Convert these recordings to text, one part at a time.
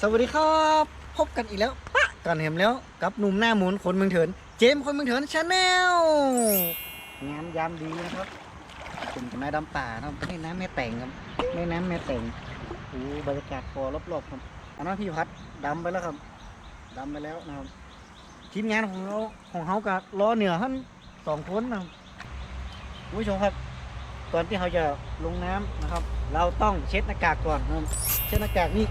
สวัสดีครับ พบกันอีกแล้วปะกันเห็นแล้ว กับหนุ่มหน้าหมุนคนเมืองเถิน เจมคนเมืองเถินชาแนลงามยามดีนะครับเป็นกับนายดำป่านะครับไม่น้ำแม่แต่งครับไม่น้ำแม่แต่งโอ้บรรยากาศพอรอบๆครับอันนั้นพี่พัดดำไปแล้วครับดำไปแล้วนะครับทีมงานของเราของเขากับล้อเหนือท่านสองคนนะครับคุณผู้ชมครับก่อนที่เราจะลงน้ำนะครับ เราต้องเช็ดหน้ากากก่อนนะครับเช็ดหน้ากากนี่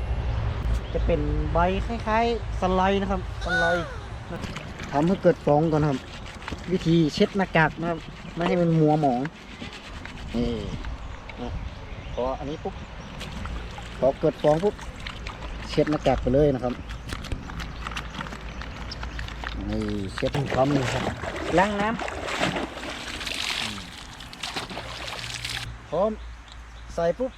จะเป็นใบคล้ายๆสไลด์นะครับสไลด์นะทำให้เกิดฟองก่อนครับ วิธีเช็ดหน้ากากนะครับไม่ให้มันมัวหมองนี่นะพออันนี้ปุ๊บพอเกิดฟองปุ๊บเช็ดหน้ากากไปเลยนะครับนี่เช็ดพร้อมเลยครับล้างน้ำอืมพร้อมใส่ปุ๊บ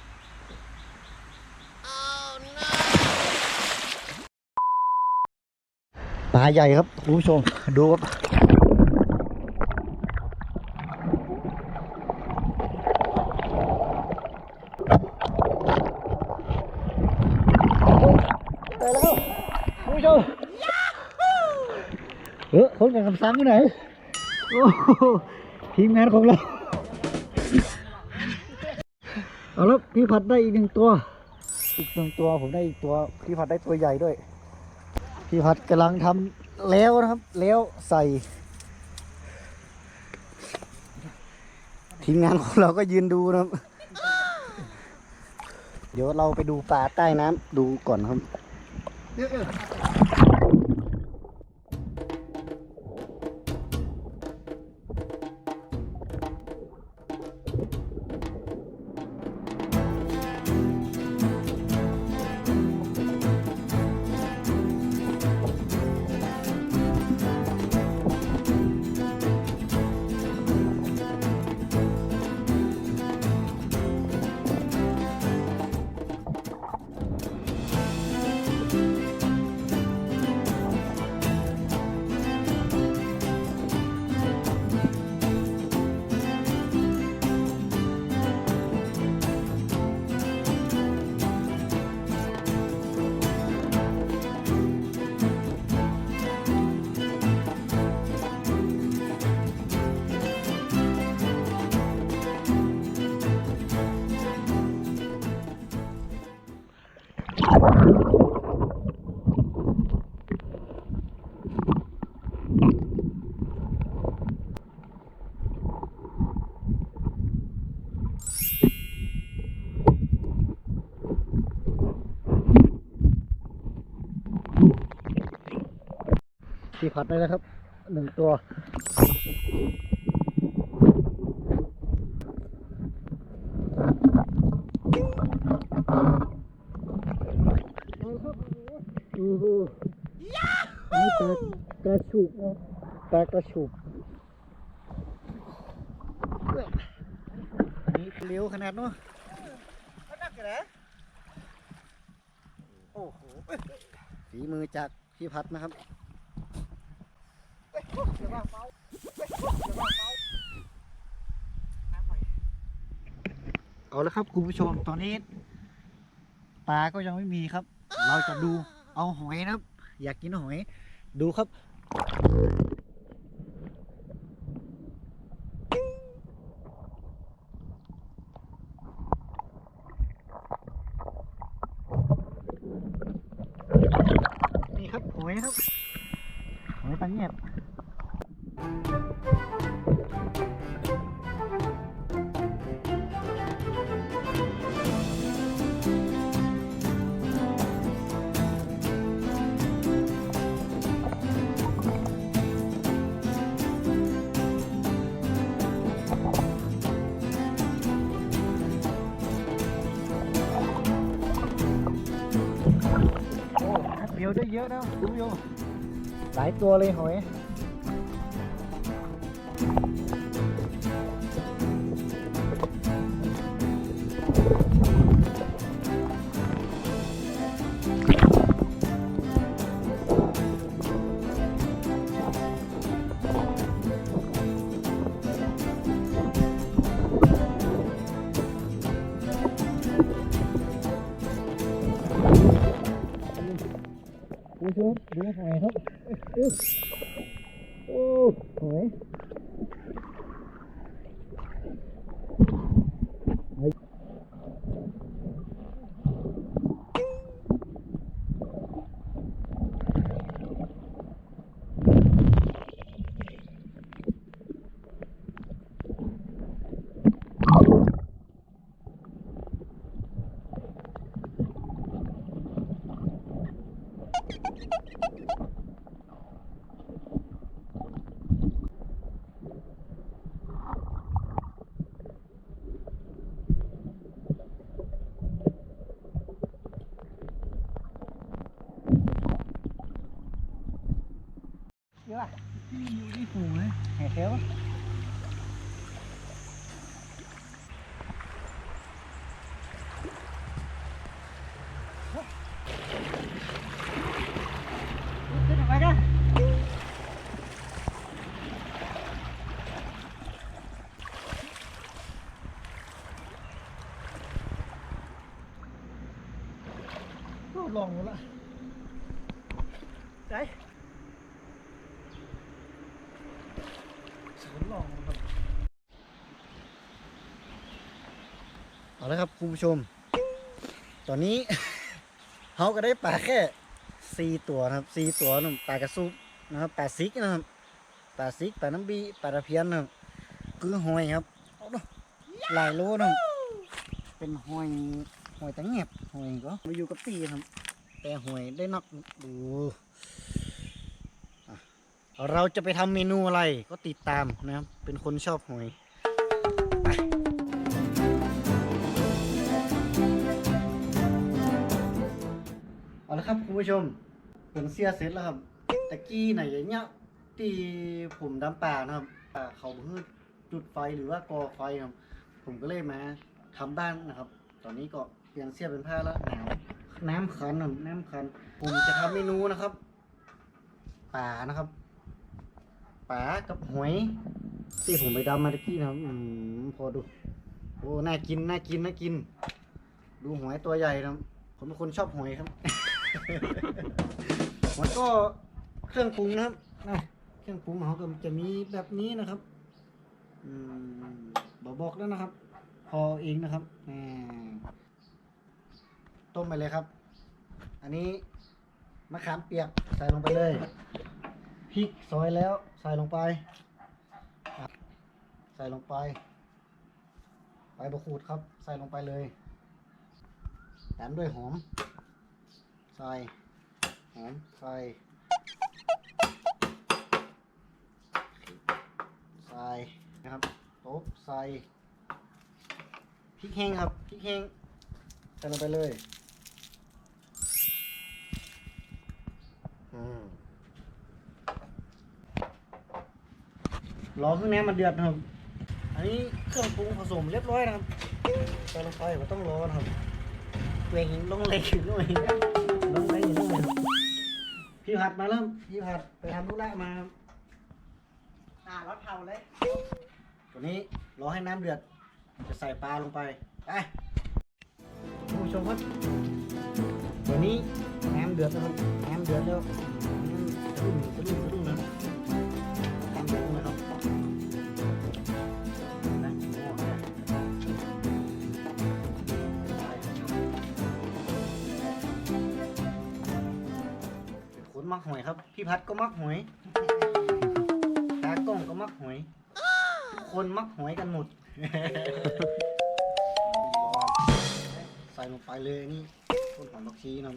ปลาใหญ่ครับคุณผู้ชมดูครับไปแล้วคุณผู้ชมเออคนกับคำสั่งอยู่ไหนโอ้ทีมงานของเราเอาแล้วพี่ผัดได้อีกหนึ่งตัว อีกหนึ่งตัวผมได้อีกตัวพี่ผัดได้ตัวใหญ่ด้วย พี่พัดกำลังทำแล้วนะครับ แล้วใส่ ทีมงานของเราก็ยืนดูนะครับ เดี๋ยวเราไปดูปลาใต้น้ำดูก่อนครับ พี่พัดได้แล้วครับหนึ่งตัวนี่ปลากระฉุบนะปลากระฉุบนี่เร็วขนาดเนาะขนาดกระโอ้โหฝีมือจากพี่พัดนะครับ เอาแล้วครับคุณผู้ชมตอนนี้ปลาก็ยังไม่มีครับ เราจะดูเอาหอยนะครับ อยากกินหอย ดูครับนี่ครับหอยครับหอยปังเงียบ แป๊บเดียวได้เยอะนะดูโยหลายตัวเลยหอย ผู้ชมดูหอยครับโอ้หอย เยอะอยู่ที่หูเลยแห่แถวขึ้นออกมากันโอ้ลองหมดละใจ สวนลองครับ เอาละครับคุณผู้ชม ตอนนี้ เขาก็ได้ปลาแค่สี่ตัวนะครับสี่ตัวนะปลากระซุบนะครับปลาซิกนะครับปลาซิกปลาน้ำบีปลาตะเพียนนะครับคือหอยครับหลายโลนะเป็นหอยหอยตังแงบหอยก็มาอยู่กับตีครับ แต่หอยได้นักดูเราจะไปทำเมนูอะไรก็ติดตามนะครับ เป็นคนชอบหอย ละครับคุณผู้ชมผมเสียเสร็จแล้วครับตะกี้ไหนอย่างเงี้ยที่ผมดำป่านะครับป่าเขาเพื่อจุดไฟหรือว่ากอไฟครับ ผมก็เลยมาทำบ้านนะครับ ตอนนี้ก็เปลี่ยนเสื้อเป็นผ้าแล้วหนาวน้ำคันน้ำคัน ผมจะทำเมนูนะครับป่านะครับปลากับหอย ที่ผมไปดำมาตะกี้นะครับอืมพอดูโอ้น่ากินน่ากินน่ากิน ดูหอยตัวใหญ่นะผมเป็นคนชอบหอยครับ มันก็เครื่องปรุงนะครับนะเครื่องปรุงของเขาก็จะมีแบบนี้นะครับ อืมบอกบอกแล้วนะครับ พอเองนะครับอ่าต้มไปเลยครับ อันนี้มะขามเปียกใส่ลงไปเลย พริกซอยแล้วใส่ลงไป ใส่ลงไป ใบมะกรูดครับ ใส่ลงไปเลย ตามด้วยหอม ใส่หอมใส่ใส่นะครับโต๊บใส่พริกแห้งครับพริกแห้งใส่ลงไปเลยอืมรอเครื่องนี้มันเดือดนะครับ อันนี้เครื่องปรุงผสมเรียบร้อยนะครับใส่ลงไปว่ต้องรอนะครับเวงลงเล็กอยู่ด้วยลงเล็กอยู่ด้วย พี่ผัดมาแล้วพี่ผัดไปทำธุระมาครับอ่ารถเทาเลย ตัวนี้รอให้น้ำเดือด จะใส่ปลาลงไป ไปคุณผู้ชมครับตัวนี้น้ำเดือดนะครับน้ำเดือดแล้วอืมสะดุ้งสะดุ้ มักหวยครับ พี่พัดก็มักหวยตากล้องก็มักหวย ทุกคนมักหวยกันหมด ใส่ลงไปเลยนี่ต้นหอมบักชีนะ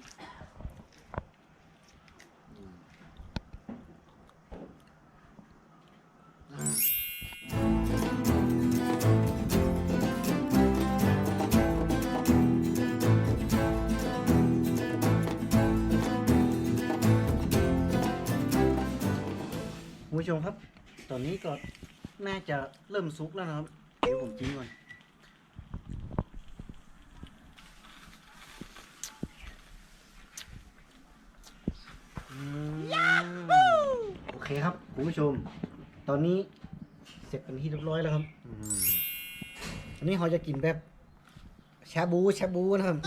ผู้ชมครับ ตอนนี้ก็น่าจะเริ่มซุกแล้วนะครับ เดี๋ยวผมจิ้มก่อน โอเคครับคุณผู้ชม ตอนนี้เสร็จเป็นที่เรียบร้อยแล้วครับอันนี้เราจะกินแบบชาบูชาบูนะครับ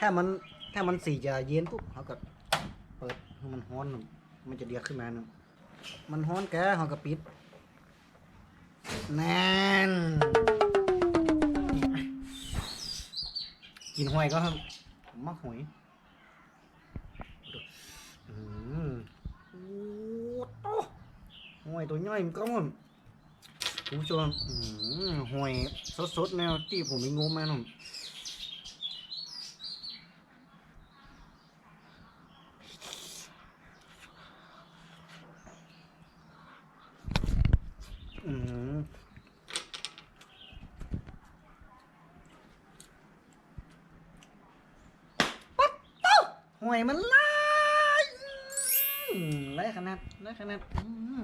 ถ้ามันถ้ามันสีจะเย็นปุ๊บเขาก็เปิดมันฮ้อน มันจะเดียกขึ้นมาเนาะ มันฮ้อนแกเฮากระปิดแน่นกินหอยก็ครับมักหอยอืมโอ้โตหอยตัวย่อยมันก็มันคุณผู้ชมอืมหอยสดๆแนวที่ผมมีงมมาหน่อยอืมปั๊บเต้าหอยมันลายอืมไล่ขนาดไล่ขนาด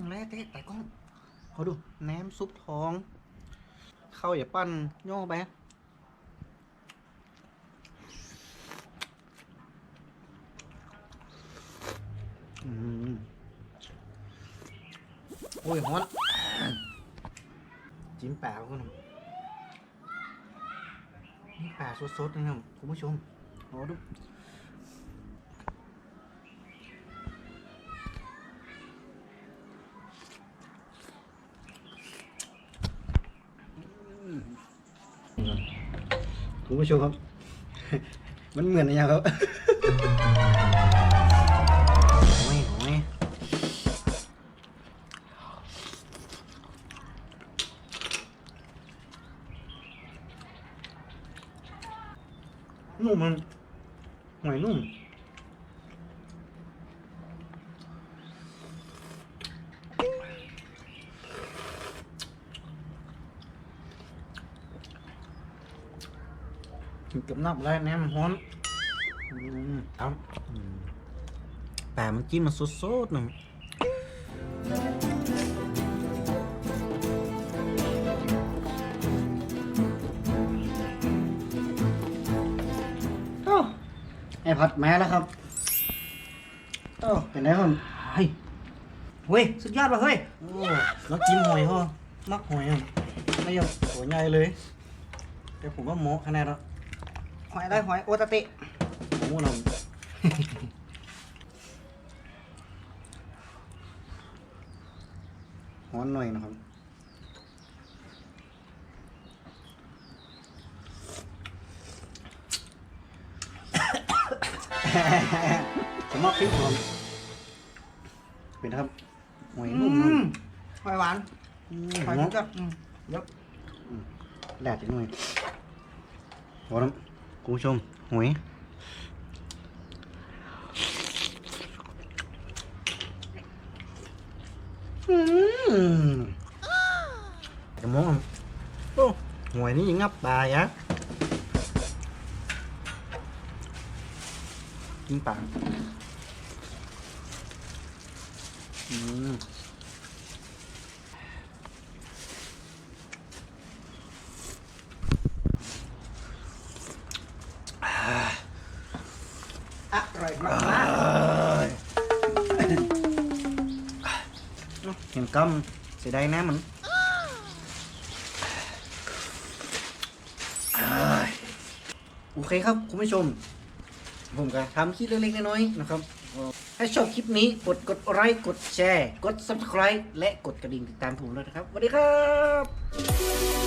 ไล่เตะแต่กล้องเขาดูแหนมซุปทอง เข้าอย่าปั้นย่อไปโอ้ยฮอนจิ้มปลาคุณนี่แปลาสดๆนะครับคุณผู้ชมโอ้ดู คุณผู้ชมครับ มันเหมือนอะไรครับ โอ้ยโอ้ยนุ่มมันหอยนุ่ม กับนับแล้วแหนมนฮ้อนอืมเอาอืมแต่มันจิ้มมันสดๆหนึ่งโอ้ไอผัดแม่แล้วครับโอ้เป็นไงครับเฮ้ยเฮ้ยสุดยอดว่ะเฮ้ยโอ้แล้วกินหอยเหรอมักหอยอะไม่ยอมตัวใหญ่เลย แต่ผมว่าโมคะแนนแล้ว หอยอะไรหอยโอตาเตะโอ้นำฮ้อนหน่อยนะครับผมว่าพริกผมเป็นครับหอยนุ่มอืมหอยหวานอืมหอยเนาะสุดยอดอืมเดี๋ยวแดดอีกหน่อยโอ้น้ำคุณผู้ชมหอยอืมจะมองโอ้หว ยนี่ยังงับตายอะกินปาก กำเสียดายแน่มันโอเคครับคุณผู้ชม ผมก็ทำคลิปเล็กๆน้อยๆนะครับถ้าชอบคลิปนี้กดกดไลค์กดแชร์ กด subscribe และกดกระดิ่งติดตามผมเลยนะครับสวัสดีครับ